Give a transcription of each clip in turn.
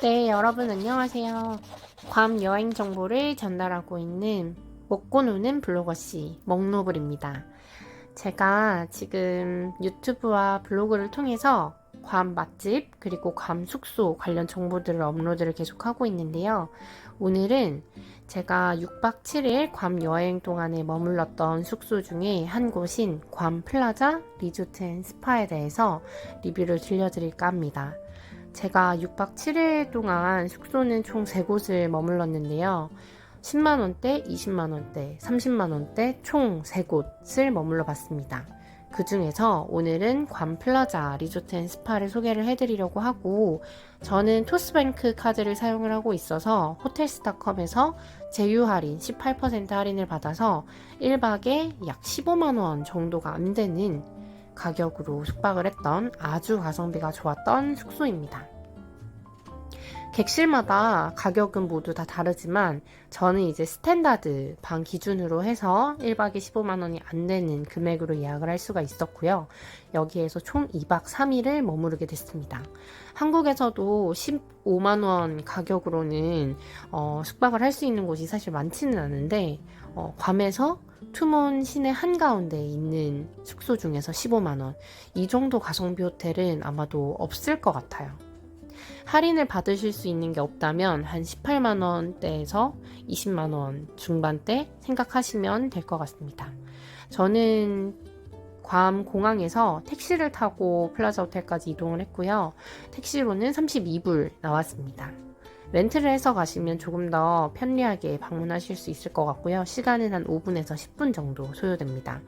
네, 여러분 안녕하세요. 괌 여행 정보를 전달하고 있는 먹고 노는 블로거씨 먹노블입니다. 제가 지금 유튜브와 블로그를 통해서 괌 맛집 그리고 괌 숙소 관련 정보들을 업로드를 계속하고 있는데요. 오늘은 제가 6박 7일 괌 여행 동안에 머물렀던 숙소 중에 한 곳인 괌 플라자 리조트 앤 스파에 대해서 리뷰를 들려드릴까 합니다. 제가 6박 7일 동안 숙소는 총 3곳을 머물렀는데요. 10만원대, 20만원대, 30만원대 총 3곳을 머물러 봤습니다. 그 중에서 오늘은 괌 플라자 리조트 앤 스파를 소개를 해드리려고 하고 저는 토스뱅크 카드를 사용을 하고 있어서 호텔스닷컴에서 제휴 할인 18% 할인을 받아서 1박에 약 15만원 정도가 안 되는 가격으로 숙박을 했던 아주 가성비가 좋았던 숙소입니다. 객실마다 가격은 모두 다 다르지만 저는 이제 스탠다드 방 기준으로 해서 1박에 15만원이 안 되는 금액으로 예약을 할 수가 있었고요. 여기에서 총 2박 3일을 머무르게 됐습니다. 한국에서도 15만원 가격으로는 어, 숙박을 할 수 있는 곳이 사실 많지는 않은데 어, 괌에서 투몬 시내 한가운데에 있는 숙소 중에서 15만원. 이 정도 가성비 호텔은 아마도 없을 것 같아요. 할인을 받으실 수 있는 게 없다면 한 18만원대에서 20만원 중반대 생각하시면 될 것 같습니다. 저는 괌 공항에서 택시를 타고 플라자 호텔까지 이동을 했고요. 택시로는 32불 나왔습니다. 렌트를 해서 가시면 조금 더 편리하게 방문하실 수 있을 것 같고요. 시간은 한 5분에서 10분 정도 소요됩니다.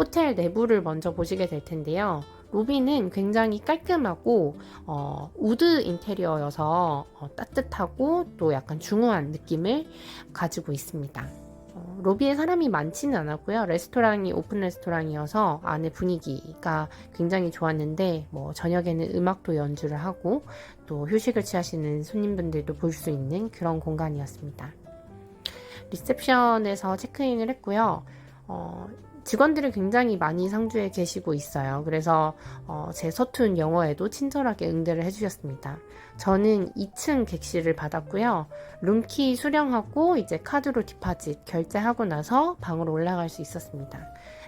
호텔 내부를 먼저 보시게 될 텐데요. 로비는 굉장히 깔끔하고 어, 우드 인테리어여서 어, 따뜻하고 또 약간 중후한 느낌을 가지고 있습니다. 어, 로비에 사람이 많지는 않았고요. 레스토랑이 오픈 레스토랑이어서 안에 분위기가 굉장히 좋았는데 뭐 저녁에는 음악도 연주를 하고 또 휴식을 취하시는 손님분들도 볼 수 있는 그런 공간이었습니다. 리셉션에서 체크인을 했고요. 어, 직원들이 굉장히 많이 상주에 계시고 있어요. 그래서 어, 제 서툰 영어에도 친절하게 응대를 해주셨습니다. 저는 2층 객실을 받았고요. 룸키 수령하고 이제 카드로 디파짓 결제하고 나서 방으로 올라갈 수 있었습니다.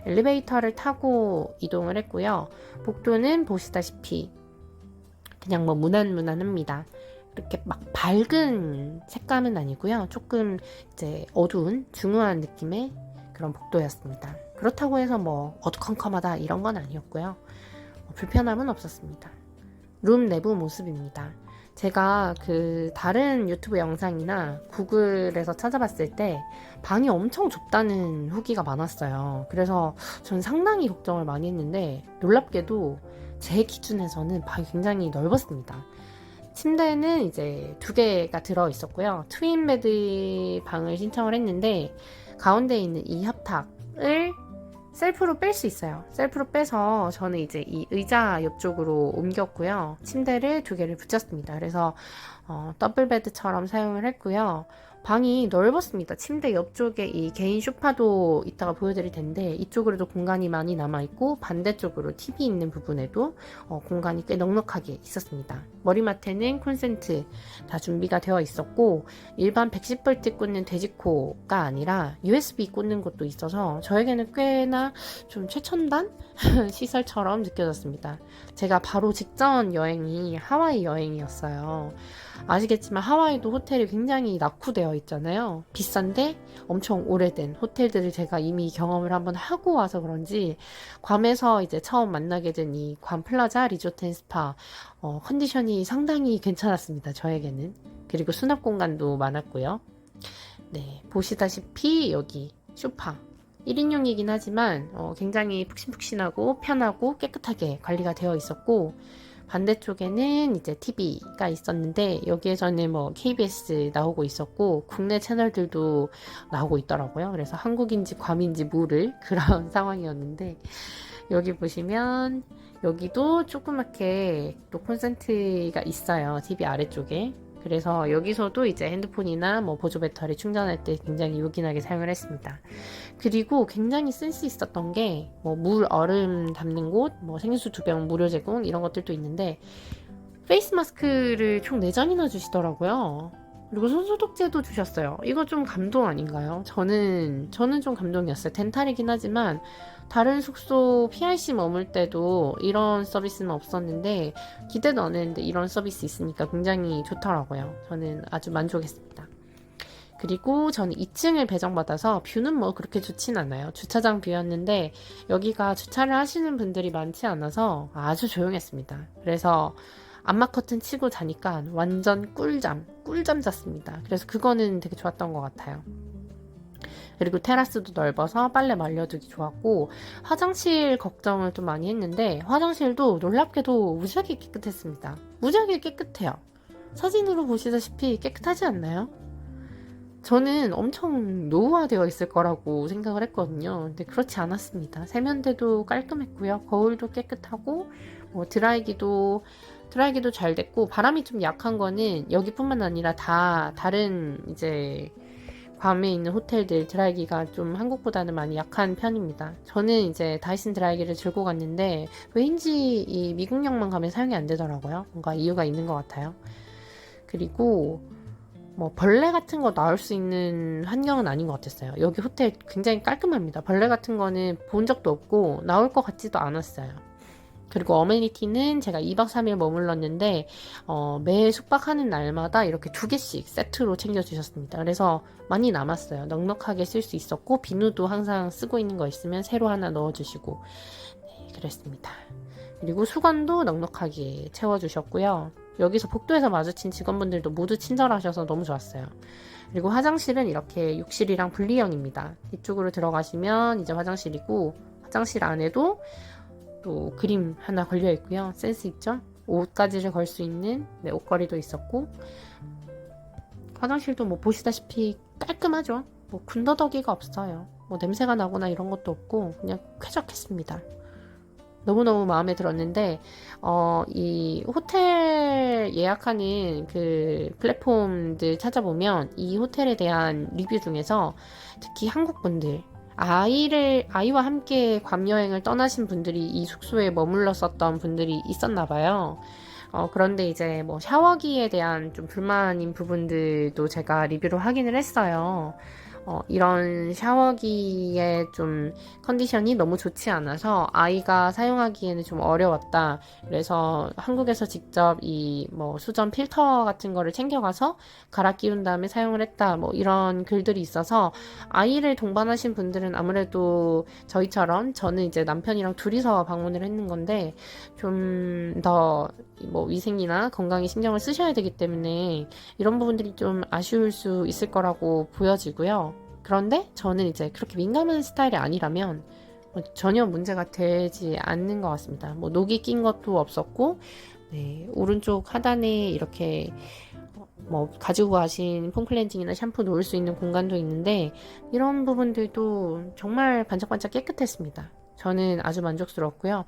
엘리베이터를 타고 이동을 했고요. 복도는 보시다시피 그냥 뭐 무난무난합니다. 이렇게 막 밝은 색감은 아니고요. 조금 이제 어두운 중후한 느낌의 그런 복도였습니다. 그렇다고 해서 뭐 어두컴컴하다 이런 건 아니었고요. 뭐 불편함은 없었습니다. 룸 내부 모습입니다. 제가 그 다른 유튜브 영상이나 구글에서 찾아봤을 때 방이 엄청 좁다는 후기가 많았어요. 그래서 전 상당히 걱정을 많이 했는데 놀랍게도 제 기준에서는 방이 굉장히 넓었습니다. 침대는 이제 두 개가 들어 있었고요. 트윈 베드 방을 신청을 했는데 가운데 있는 이 협탁을 셀프로 뺄 수 있어요. 셀프로 빼서 저는 이제 이 의자 옆쪽으로 옮겼고요. 침대를 두 개를 붙였습니다. 그래서 어, 더블 베드처럼 사용을 했고요. 방이 넓었습니다. 침대 옆쪽에 이 개인 소파도 이따가 보여드릴 텐데 이쪽으로도 공간이 많이 남아있고 반대쪽으로 TV 있는 부분에도 어, 공간이 꽤 넉넉하게 있었습니다. 머리맡에는 콘센트 다 준비가 되어 있었고 일반 110V 꽂는 돼지코가 아니라 USB 꽂는 것도 있어서 저에게는 꽤나 좀 최첨단 시설처럼 느껴졌습니다. 제가 바로 직전 여행이 하와이 여행이었어요. 아시겠지만 하와이도 호텔이 굉장히 낙후되어 있잖아요. 비싼데 엄청 오래된 호텔들을 제가 이미 경험을 한번 하고 와서 그런지 괌에서 이제 처음 만나게 된 이 괌 플라자 리조트 앤 스파 어, 컨디션이 상당히 괜찮았습니다. 저에게는. 그리고 수납 공간도 많았고요. 네, 보시다시피 여기 쇼파 1인용이긴 하지만 어, 굉장히 푹신푹신하고 편하고 깨끗하게 관리가 되어 있었고 반대쪽에는 이제 TV가 있었는데 여기에서는 뭐 KBS 나오고 있었고 국내 채널들도 나오고 있더라고요. 그래서 한국인지 괌인지 모를 그런 상황이었는데 여기 보시면 여기도 조그맣게 또 콘센트가 있어요. TV 아래쪽에. 그래서 여기서도 이제 핸드폰이나 뭐 보조 배터리 충전할 때 굉장히 요긴하게 사용을 했습니다. 그리고 굉장히 센스 있었던 게 뭐 물 얼음 담는 곳, 뭐 생수 두 병 무료 제공 이런 것들도 있는데 페이스 마스크를 총 4잔이나 주시더라고요. 그리고 손소독제도 주셨어요. 이거 좀 감동 아닌가요? 저는, 저는 좀 감동이었어요. 덴탈이긴 하지만, 다른 숙소 PRC 머물 때도 이런 서비스는 없었는데, 기대도 안 했는데 이런 서비스 있으니까 굉장히 좋더라고요. 저는 아주 만족했습니다. 그리고 저는 2층을 배정받아서 뷰는 뭐 그렇게 좋진 않아요. 주차장 뷰였는데 여기가 주차를 하시는 분들이 많지 않아서 아주 조용했습니다. 그래서 암막 커튼 치고 자니까 완전 꿀잠, 꿀잠 잤습니다. 그래서 그거는 되게 좋았던 것 같아요. 그리고 테라스도 넓어서 빨래 말려두기 좋았고 화장실 걱정을 좀 많이 했는데 화장실도 놀랍게도 무지하게 깨끗했습니다. 무지하게 깨끗해요. 사진으로 보시다시피 깨끗하지 않나요? 저는 엄청 노후화되어 있을 거라고 생각을 했거든요. 근데 그렇지 않았습니다. 세면대도 깔끔했고요. 거울도 깨끗하고 뭐 드라이기도 드라이기도 잘 됐고 바람이 좀 약한 거는 여기뿐만 아니라 다 다른 이제 괌에 있는 호텔들 드라이기가 좀 한국보다는 많이 약한 편입니다. 저는 이제 다이슨 드라이기를 들고 갔는데 왠지 이 미국령만 가면 사용이 안 되더라고요. 뭔가 이유가 있는 것 같아요. 그리고 뭐 벌레 같은 거 나올 수 있는 환경은 아닌 것 같았어요. 여기 호텔 굉장히 깔끔합니다. 벌레 같은 거는 본 적도 없고 나올 것 같지도 않았어요. 그리고 어메니티는 제가 2박 3일 머물렀는데 어, 매 숙박하는 날마다 이렇게 두 개씩 세트로 챙겨주셨습니다. 그래서 많이 남았어요. 넉넉하게 쓸 수 있었고 비누도 항상 쓰고 있는 거 있으면 새로 하나 넣어주시고 네, 그랬습니다. 그리고 수건도 넉넉하게 채워주셨고요. 여기서 복도에서 마주친 직원분들도 모두 친절하셔서 너무 좋았어요. 그리고 화장실은 이렇게 욕실이랑 분리형입니다. 이쪽으로 들어가시면 이제 화장실이고 화장실 안에도 또 그림 하나 걸려 있고요. 센스 있죠? 옷가지를 걸 수 있는 네, 옷걸이도 있었고 화장실도 뭐 보시다시피 깔끔하죠. 뭐 군더더기가 없어요. 뭐 냄새가 나거나 이런 것도 없고 그냥 쾌적했습니다. 너무너무 마음에 들었는데 어, 이 호텔 예약하는 그 플랫폼들 찾아보면 이 호텔에 대한 리뷰 중에서 특히 한국 분들 아이를 아이와 함께 괌 여행을 떠나신 분들이 이 숙소에 머물렀었던 분들이 있었나 봐요. 어, 그런데 이제 뭐 샤워기에 대한 좀 불만인 부분들도 제가 리뷰로 확인을 했어요. 어, 이런 샤워기의 좀 컨디션이 너무 좋지 않아서 아이가 사용하기에는 좀 어려웠다. 그래서 한국에서 직접 이 뭐 수전 필터 같은 거를 챙겨가서 갈아 끼운 다음에 사용을 했다. 뭐 이런 글들이 있어서 아이를 동반하신 분들은 아무래도 저희처럼 저는 이제 남편이랑 둘이서 방문을 했는 건데 좀 더 뭐 위생이나 건강에 신경을 쓰셔야 되기 때문에 이런 부분들이 좀 아쉬울 수 있을 거라고 보여지고요. 그런데 저는 이제 그렇게 민감한 스타일이 아니라면 뭐 전혀 문제가 되지 않는 것 같습니다. 뭐 녹이 낀 것도 없었고, 네, 오른쪽 하단에 이렇게 뭐 가지고 가신 폼클렌징이나 샴푸 놓을 수 있는 공간도 있는데 이런 부분들도 정말 반짝반짝 깨끗했습니다. 저는 아주 만족스러웠고요.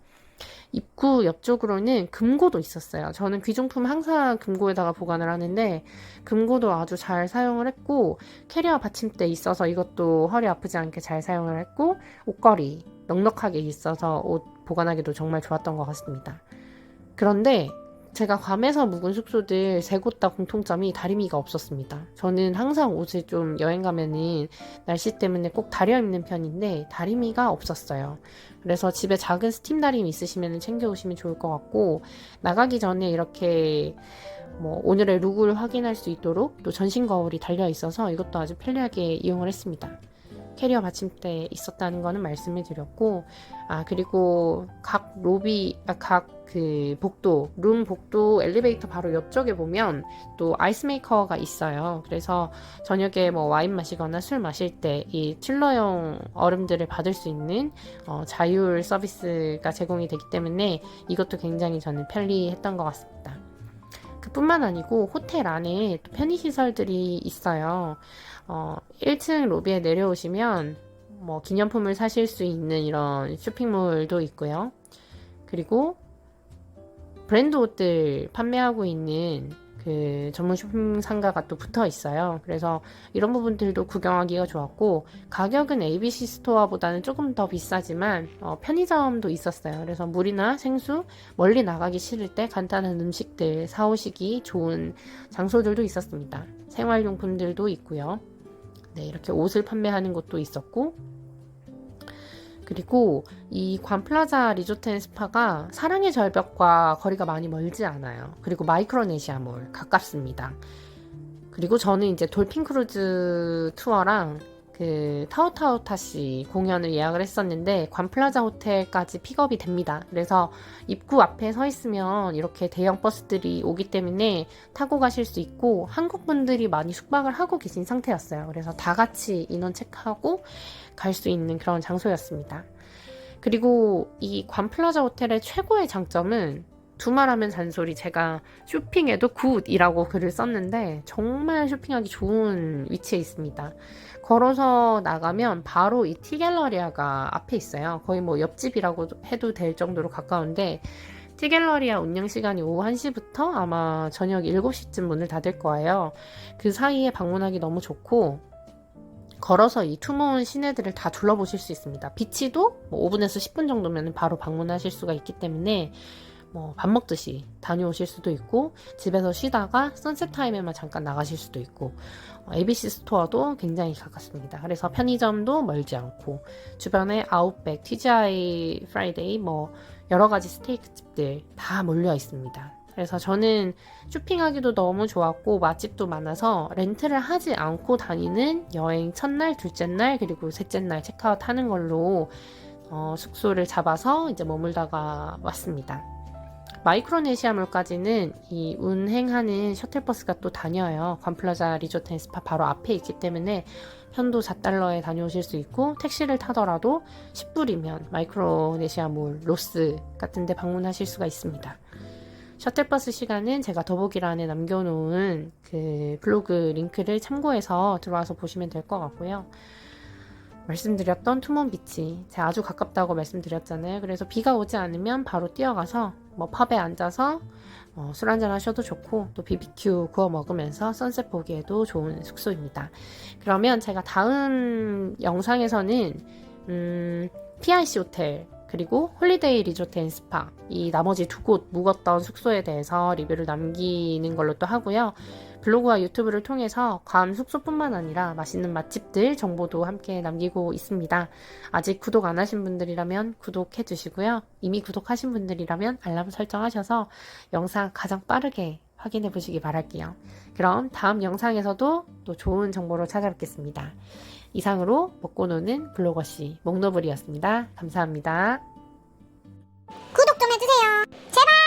입구 옆쪽으로는 금고도 있었어요. 저는 귀중품 항상 금고에다가 보관을 하는데 금고도 아주 잘 사용을 했고 캐리어 받침대 있어서 이것도 허리 아프지 않게 잘 사용을 했고 옷걸이 넉넉하게 있어서 옷 보관하기도 정말 좋았던 것 같습니다. 그런데 제가 괌에서 묵은 숙소들 세 곳 다 공통점이 다리미가 없었습니다. 저는 항상 옷을 좀 여행 가면은 날씨 때문에 꼭 다려 입는 편인데 다리미가 없었어요. 그래서 집에 작은 스팀 다리미 있으시면 챙겨 오시면 좋을 것 같고 나가기 전에 이렇게 뭐 오늘의 룩을 확인할 수 있도록 또 전신 거울이 달려 있어서 이것도 아주 편리하게 이용을 했습니다. 캐리어 받침대 있었다는 거는 말씀을 드렸고 아 그리고 각 로비 아, 각그 복도 룸 복도 엘리베이터 바로 옆쪽에 보면 또 아이스 메이커가 있어요. 그래서 저녁에 뭐 와인 마시거나 술 마실 때 이 칠러용 얼음들을 받을 수 있는 어, 자율 서비스가 제공이 되기 때문에 이것도 굉장히 저는 편리했던 것 같습니다. 그뿐만 아니고 호텔 안에 또 편의시설들이 있어요. 어, 1층 로비에 내려오시면 뭐 기념품을 사실 수 있는 이런 쇼핑몰도 있고요. 그리고 브랜드 옷들 판매하고 있는 그 전문 쇼핑 상가가 또 붙어 있어요. 그래서 이런 부분들도 구경하기가 좋았고 가격은 ABC 스토어보다는 조금 더 비싸지만 어, 편의점도 있었어요. 그래서 물이나 생수 멀리 나가기 싫을 때 간단한 음식들 사오시기 좋은 장소들도 있었습니다. 생활용품들도 있고요. 네, 이렇게 옷을 판매하는 곳도 있었고 그리고 이 관플라자 리조트 앤 스파가 사랑의 절벽과 거리가 많이 멀지 않아요. 그리고 마이크로네시아몰 가깝습니다. 그리고 저는 이제 돌핀 크루즈 투어랑 그 타오타오타시 공연을 예약을 했었는데 관플라자 호텔까지 픽업이 됩니다. 그래서 입구 앞에 서 있으면 이렇게 대형 버스들이 오기 때문에 타고 가실 수 있고 한국 분들이 많이 숙박을 하고 계신 상태였어요. 그래서 다 같이 인원 체크하고 갈 수 있는 그런 장소였습니다. 그리고 이 관플라자 호텔의 최고의 장점은 두말하면 잔소리 제가 쇼핑에도 굿이라고 글을 썼는데 정말 쇼핑하기 좋은 위치에 있습니다. 걸어서 나가면 바로 이 티갤러리아가 앞에 있어요. 거의 뭐 옆집이라고 해도 될 정도로 가까운데 티갤러리아 운영 시간이 오후 1시부터 아마 저녁 7시쯤 문을 닫을 거예요. 그 사이에 방문하기 너무 좋고 걸어서 이 투모온 시내들을 다 둘러보실 수 있습니다. 비치도 뭐 5분에서 10분 정도면 바로 방문하실 수가 있기 때문에 뭐 밥 먹듯이 다녀오실 수도 있고 집에서 쉬다가 선셋 타임에만 잠깐 나가실 수도 있고 어, ABC 스토어도 굉장히 가깝습니다. 그래서 편의점도 멀지 않고 주변에 아웃백, TGI 프라이데이 뭐 여러 가지 스테이크 집들 다 몰려 있습니다. 그래서 저는 쇼핑하기도 너무 좋았고 맛집도 많아서 렌트를 하지 않고 다니는 여행 첫날, 둘째 날 그리고 셋째 날 체크아웃 하는 걸로 어, 숙소를 잡아서 이제 머물다가 왔습니다. 마이크로네시아몰까지는 이 운행하는 셔틀버스가 또 다녀요. 관플라자 리조트 앤 스파 바로 앞에 있기 때문에 편도 4달러에 다녀오실 수 있고 택시를 타더라도 10불이면 마이크로네시아몰, 로스 같은 데 방문하실 수가 있습니다. 셔틀버스 시간은 제가 더보기란에 남겨놓은 그 블로그 링크를 참고해서 들어와서 보시면 될 것 같고요. 말씀드렸던 투몬 비치 제가 아주 가깝다고 말씀드렸잖아요. 그래서 비가 오지 않으면 바로 뛰어가서 뭐 펍에 앉아서 어, 술 한잔 하셔도 좋고 또 BBQ 구워 먹으면서 선셋 보기에도 좋은 숙소입니다. 그러면 제가 다음 영상에서는 음, PIC 호텔 그리고 홀리데이 리조트 앤 스파 이 나머지 두 곳 묵었던 숙소에 대해서 리뷰를 남기는 걸로 또 하고요. 블로그와 유튜브를 통해서 괌 숙소뿐만 아니라 맛있는 맛집들 정보도 함께 남기고 있습니다. 아직 구독 안 하신 분들이라면 구독해 주시고요. 이미 구독하신 분들이라면 알람 설정하셔서 영상 가장 빠르게 확인해 보시기 바랄게요. 그럼 다음 영상에서도 또 좋은 정보로 찾아뵙겠습니다. 이상으로 먹고 노는 블로거씨 목노블이었습니다. 감사합니다. 구독 좀 해주세요. 제발!